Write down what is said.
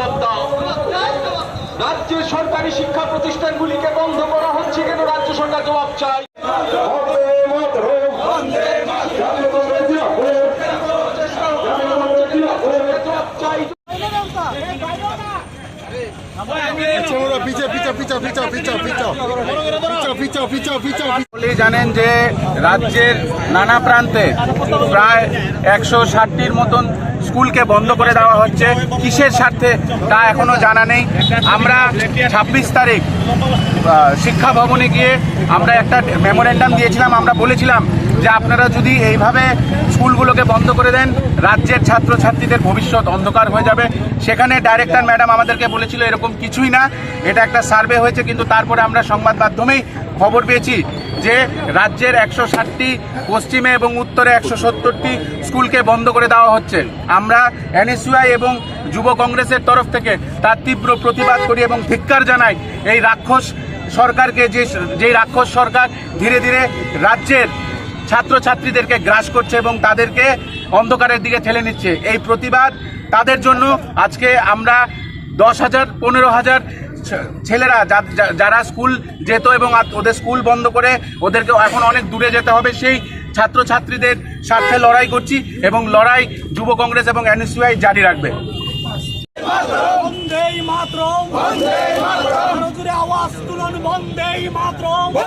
জবাব দাও সরকারি শিক্ষা প্রতিষ্ঠানগুলিকে বন্ধ করা হচ্ছে কেন? রাজ্য সরকার জবাব চাই জবাব চাই জানেন যে রাজ্যের নানা প্রান্তে প্রায় একশো ষাটটির মতন স্কুলকে বন্ধ করে দেওয়া হচ্ছে। কিসের স্বার্থে তা এখনও জানা নেই। আমরা ছাব্বিশ তারিখ শিক্ষা ভবনে গিয়ে আমরা একটা মেমোরেন্ডাম দিয়েছিলাম, আমরা বলেছিলাম যে আপনারা যদি এইভাবে স্কুলগুলোকে বন্ধ করে দেন রাজ্যের ছাত্রছাত্রীদের ভবিষ্যৎ অন্ধকার হয়ে যাবে। সেখানে ডাইরেক্টর ম্যাডাম আমাদেরকে বলেছিল এরকম কিছুই না। এটা একটা সার্ভে হয়েছে কিন্তু তারপরে আমরা সংবাদ মাধ্যমেই খবর পেয়েছি যে রাজ্যের একশো ষাটটি পশ্চিমে এবং উত্তরে একশো সত্তরটি স্কুলকে বন্ধ করে দেওয়া হচ্ছে। আমরা এনএসইউআই এবং যুব কংগ্রেসের তরফ থেকে তার তীব্র প্রতিবাদ করি এবং ধিক্কার জানাই এই রাক্ষস সরকারকে যে যেই রাক্ষস সরকার ধীরে ধীরে রাজ্যের ছাত্রছাত্রীদেরকে গ্রাস করছে এবং তাদেরকে অন্ধকারের দিকে ঠেলে নিচ্ছে। এই প্রতিবাদ তাদের জন্য আজকে আমরা দশ হাজার, পনেরো হাজার ছেলেরা যারা স্কুল যেত এবং ওদের স্কুল বন্ধ করে ওদেরকে এখন অনেক দূরে যেতে হবে, সেই ছাত্রছাত্রীদের স্বার্থে লড়াই করছি এবং লড়াই যুব কংগ্রেস এবং এনএসইউআই জারি রাখবে।